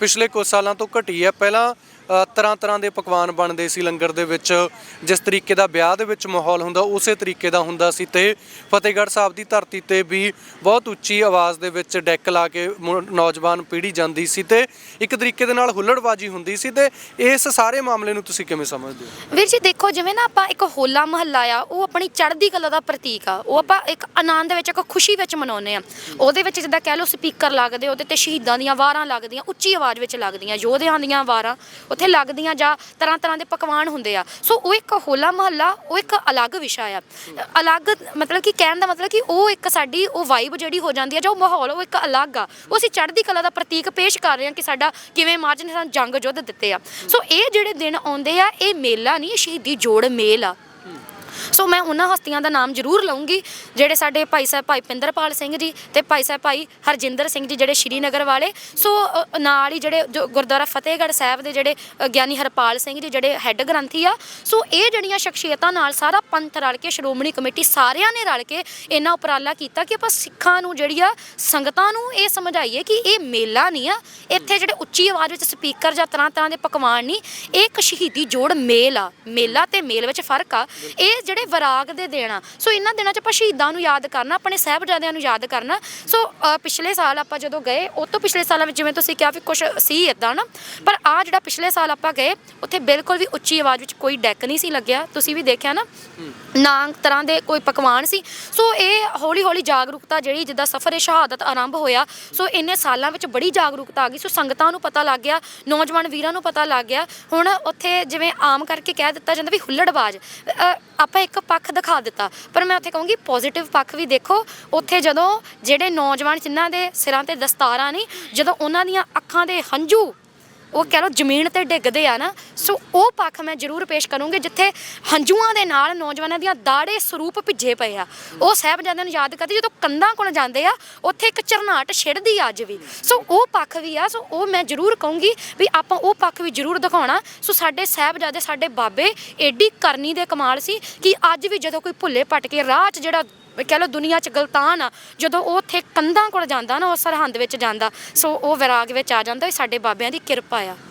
ਪਿਛਲੇ ਕੁਝ ਸਾਲਾਂ ਤੋਂ ਘਟੀ ਹੈ। ਪਹਿਲਾਂ ਤਰ੍ਹਾਂ ਤਰ੍ਹਾਂ ਦੇ ਪਕਵਾਨ ਬਣਦੇ ਸੀ ਲੰਗਰ ਦੇ ਵਿੱਚ। ਜਿਸ ਤਰੀਕੇ ਦਾ ਵਿਆਹ ਦੇ ਵਿੱਚ ਮਾਹੌਲ ਹੁੰਦਾ, ਉਸੇ ਤਰੀਕੇ ਦਾ ਹੁੰਦਾ ਸੀ ਤੇ ਫਤਿਹਗੜ੍ਹ ਸਾਹਿਬ ਦੀ ਧਰਤੀ ਤੇ ਵੀ ਬਹੁਤ ਉੱਚੀ ਆਵਾਜ਼ ਦੇ ਵਿੱਚ ਡੈਕ ਲਾ ਕੇ ਨੌਜਵਾਨ ਪੀੜ੍ਹੀ ਜਾਂਦੀ ਸੀ ਤੇ ਇੱਕ ਤਰੀਕੇ ਦੇ ਨਾਲ ਹੁੱਲੜਬਾਜੀ ਹੁੰਦੀ ਸੀ ਤੇ ਇਸ ਸਾਰੇ ਮਾਮਲੇ ਨੂੰ ਤੁਸੀਂ ਕਿਵੇਂ ਸਮਝਦੇ ਹੋ? ਵੀਰ ਜੀ, ਦੇਖੋ, ਜਿਵੇਂ ਨਾ ਆਪਾਂ ਇੱਕ ਹੋਲਾ ਮਹੱਲਾ ਆ, ਉਹ ਆਪਣੀ ਚੜ੍ਹਦੀ ਕਲਾ ਦਾ ਪ੍ਰਤੀਕ ਆ। ਉਹ ਆਪਾਂ ਇੱਕ ਆਨੰਦ ਵਿੱਚ, ਇੱਕ ਖੁਸ਼ੀ ਵਿੱਚ ਮਨਾਉਂਦੇ ਆ। ਉਹਦੇ ਵਿੱਚ ਜਿੱਦਾਂ ਕਹਿ ਲਓ ਸਪੀਕਰ ਲੱਗਦੇ, ਉਹਦੇ ਤੇ ਸ਼ਹੀਦਾਂ ਦੀਆਂ ਵਾਰਾਂ ਲੱਗਦੀਆਂ, ਉੱਚੀ ਆਵਾਜ਼ ਵਿੱਚ ਲੱਗਦੀਆਂ, ਯੋਧਿਆਂ ਦੀਆਂ ਵਾਰਾਂ, ਉੱਥੇ ਲੱਗਦੀਆਂ ਜਾਂ ਤਰ੍ਹਾਂ ਤਰ੍ਹਾਂ ਦੇ ਪਕਵਾਨ ਹੁੰਦੇ ਆ। ਸੋ ਉਹ ਇੱਕ ਹੋਲਾ ਮਹੱਲਾ, ਉਹ ਇੱਕ ਅਲੱਗ ਵਿਸ਼ਾ ਆ। ਅਲੱਗ ਮਤਲਬ ਕਿ ਕਹਿਣ ਦਾ ਮਤਲਬ ਕਿ ਉਹ ਇੱਕ ਸਾਡੀ, ਉਹ ਵਾਈਬ ਜਿਹੜੀ ਹੋ ਜਾਂਦੀ ਆ ਜਾਂ ਉਹ ਮਾਹੌਲ, ਉਹ ਇੱਕ ਅਲੱਗ ਆ। ਉਹ ਅਸੀਂ ਚੜ੍ਹਦੀ ਕਲਾ ਦਾ ਪ੍ਰਤੀਕ ਪੇਸ਼ ਕਰ ਰਹੇ ਹਾਂ ਕਿ ਸਾਡਾ ਕਿਵੇਂ ਮਹਾਰਾਜ ਨੇ ਸਾਨੂੰ ਜੰਗ ਯੁੱਧ ਦਿੱਤੇ ਆ। ਸੋ ਇਹ ਜਿਹੜੇ ਦਿਨ ਆਉਂਦੇ ਆ, ਇਹ ਮੇਲਾ ਨਹੀਂ ਇਹ ਸ਼ਹੀਦੀ ਜੋੜ ਮੇਲ ਆ। ਸੋ ਮੈਂ ਉਹਨਾਂ ਹਸਤੀਆਂ ਦਾ ਨਾਮ ਜ਼ਰੂਰ ਲਵਾਂਗੀ ਜਿਹੜੇ ਸਾਡੇ ਭਾਈ ਸਾਹਿਬ ਭਾਈ ਪਿੰਦਰਪਾਲ ਸਿੰਘ ਜੀ ਤੇ ਭਾਈ ਸਾਹਿਬ ਭਾਈ ਹਰਜਿੰਦਰ ਸਿੰਘ ਜੀ ਜਿਹੜੇ ਸ਼੍ਰੀਨਗਰ ਵਾਲੇ। ਸੋ ਅ, ਨਾਲ ਹੀ ਜਿਹੜੇ ਜੋ ਗੁਰਦੁਆਰਾ ਫਤਿਹਗੜ੍ਹ ਸਾਹਿਬ ਦੇ ਜਿਹੜੇ ਅ, ਗਿਆਨੀ ਹਰਪਾਲ ਸਿੰਘ ਜੀ ਜਿਹੜੇ ਹੈੱਡ ਗ੍ਰੰਥੀ ਆ। ਸੋ ਇਹ ਜਿਹੜੀਆਂ ਸ਼ਖਸੀਅਤਾਂ ਨਾਲ ਸਾਰਾ ਪੰਥ ਰਲ ਕੇ ਸ਼੍ਰੋਮਣੀ ਕਮੇਟੀ ਸਾਰਿਆਂ ਨੇ ਰਲ ਕੇ ਇਹਨਾਂ ਉਪਰਾਲਾ ਕੀਤਾ ਕਿ ਆਪਾਂ ਸਿੱਖਾਂ ਨੂੰ ਜਿਹੜੀ ਆ ਸੰਗਤਾਂ ਨੂੰ ਇਹ ਸਮਝਾਈਏ ਕਿ ਇਹ ਮੇਲਾ ਨਹੀਂ ਆ। ਇੱਥੇ ਜਿਹੜੇ ਉੱਚੀ ਆਵਾਜ਼ ਵਿੱਚ ਸਪੀਕਰ ਜਾਂ ਤਰ੍ਹਾਂ ਤਰ੍ਹਾਂ ਦੇ ਪਕਵਾਨ ਨਹੀਂ ਇਹ ਇੱਕ ਸ਼ਹੀਦੀ ਜੋੜ ਮੇਲ ਆ। ਮੇਲਾ ਤੇ ਮੇਲ ਵਿੱਚ ਫ਼ਰਕ ਆ। ਇਹ ਜਿਹੜੇ ਵਿਰਾਗ ਦੇ ਦਿਨ ਆ ਸੋ ਇਹਨਾਂ ਦਿਨਾਂ 'ਚ ਆਪਾਂ ਸ਼ਹੀਦਾਂ ਨੂੰ ਯਾਦ ਕਰਨਾ ਆਪਣੇ ਸਾਹਿਬਜ਼ਾਦਿਆਂ ਨੂੰ ਯਾਦ ਕਰਨਾ। ਸੋ ਅ, ਪਿਛਲੇ ਸਾਲ ਆਪਾਂ ਜਦੋਂ ਗਏ ਉਹ ਤੋਂ ਪਿਛਲੇ ਸਾਲਾਂ ਵਿੱਚ ਜਿਵੇਂ ਤੁਸੀਂ ਕਿਹਾ ਵੀ ਕੁਝ ਸੀ ਇਦਾਂ ਨਾ ਪਰ ਆ ਜਿਹੜਾ ਪਿਛਲੇ ਸਾਲ ਆਪਾਂ ਗਏ ਉੱਥੇ ਬਿਲਕੁਲ ਵੀ ਉੱਚੀ ਆਵਾਜ਼ ਵਿੱਚ ਕੋਈ ਡੈਕ ਨਹੀਂ ਸੀ ਲੱਗਿਆ। ਤੁਸੀਂ ਵੀ ਦੇਖਿਆ ਨਾ? ਨਾ ਤਰ੍ਹਾਂ ਦੇ ਕੋਈ ਪਕਵਾਨ ਸੀ। ਸੋ ਇਹ ਹੌਲੀ ਹੌਲੀ ਜਾਗਰੂਕਤਾ ਜਿਹੜੀ ਜਿੱਦਾਂ ਸਫਰ ਇਹ ਸ਼ਹਾਦਤ ਆਰੰਭ ਹੋਇਆ ਸੋ ਇੰਨੇ ਸਾਲਾਂ ਵਿੱਚ ਬੜੀ ਜਾਗਰੂਕਤਾ ਆ ਗਈ। ਸੋ ਸੰਗਤਾਂ ਨੂੰ ਪਤਾ ਲੱਗ ਗਿਆ ਨੌਜਵਾਨ ਵੀਰਾਂ ਨੂੰ ਪਤਾ ਲੱਗ ਗਿਆ। ਹੁਣ ਉੱਥੇ ਜਿਵੇਂ ਆਮ ਕਰਕੇ ਕਹਿ ਦਿੱਤਾ ਜਾਂਦਾ ਵੀ ਹੁੱਲੜਬਾਜ਼ ਅ, ਆਪਾਂ ਇੱਕ ਪੱਖ ਦਿਖਾ ਦਿੱਤਾ। ਪਰ ਮੈਂ ਉੱਥੇ ਕਹੂੰਗੀ ਪੋਜ਼ਿਟਿਵ ਪੱਖ ਵੀ ਦੇਖੋ। ਉੱਥੇ ਜਦੋਂ ਜਿਹੜੇ ਨੌਜਵਾਨ ਜਿਨ੍ਹਾਂ ਦੇ ਸਿਰਾਂ ਤੇ ਦਸਤਾਰਾਂ ਨੇ ਜਦੋਂ ਉਹਨਾਂ ਦੀਆਂ ਅੱਖਾਂ ਦੇ ਹੰਝੂ ਉਹ ਕਹਿ ਲਓ ਜ਼ਮੀਨ ਤੇ ਡਿੱਗਦੇ ਆ ਨਾ, ਸੋ ਉਹ ਪੱਖ ਮੈਂ ਜ਼ਰੂਰ ਪੇਸ਼ ਕਰੂੰਗੀ, ਜਿੱਥੇ ਹੰਝੂਆਂ ਦੇ ਨਾਲ ਨੌਜਵਾਨਾਂ ਦੀਆਂ ਦਾੜੇ ਸਰੂਪ ਭਿੱਜੇ ਪਏ ਆ। ਉਹ ਸਾਹਿਬਜ਼ਾਦਿਆਂ ਨੂੰ ਯਾਦ ਕਰਦੇ ਜਦੋਂ ਕੰਧਾਂ ਕੋਲ ਜਾਂਦੇ ਆ, ਉੱਥੇ ਇੱਕ ਝਰਨਾਟ ਛਿੜਦੀ ਆ ਅੱਜ ਵੀ। ਸੋ ਉਹ ਪੱਖ ਵੀ ਆ, ਸੋ ਉਹ ਮੈਂ ਜ਼ਰੂਰ ਕਹੂੰਗੀ ਵੀ ਆਪਾਂ ਉਹ ਪੱਖ ਵੀ ਜ਼ਰੂਰ ਦਿਖਾਉਣਾ। ਸੋ ਸਾਡੇ ਸਾਹਿਬਜ਼ਾਦੇ, ਸਾਡੇ ਬਾਬੇ ਐਡੀ ਕਰਨੀ ਦੇ ਕਮਾਲ ਸੀ ਕਿ ਅੱਜ ਵੀ ਜਦੋਂ ਕੋਈ ਭੁੱਲੇ ਪਟ ਕੇ ਰਾਹ 'ਚ ਜਿਹੜਾ ਕਹਿ ਲਓ ਦੁਨੀਆ 'ਚ ਗਲਤਾਨ ਆ, ਜਦੋਂ ਉਹ ਉੱਥੇ ਕੰਧਾਂ ਕੋਲ ਜਾਂਦਾ ਨਾ, ਉਹ ਸਰਹੰਦ ਵਿੱਚ ਜਾਂਦਾ, ਸੋ ਉਹ ਵਿਰਾਗ ਵਿੱਚ ਆ ਜਾਂਦਾ, ਇਹ ਸਾਡੇ ਬਾਬਿਆਂ ਦੀ ਕਿਰਪਾ ਆ।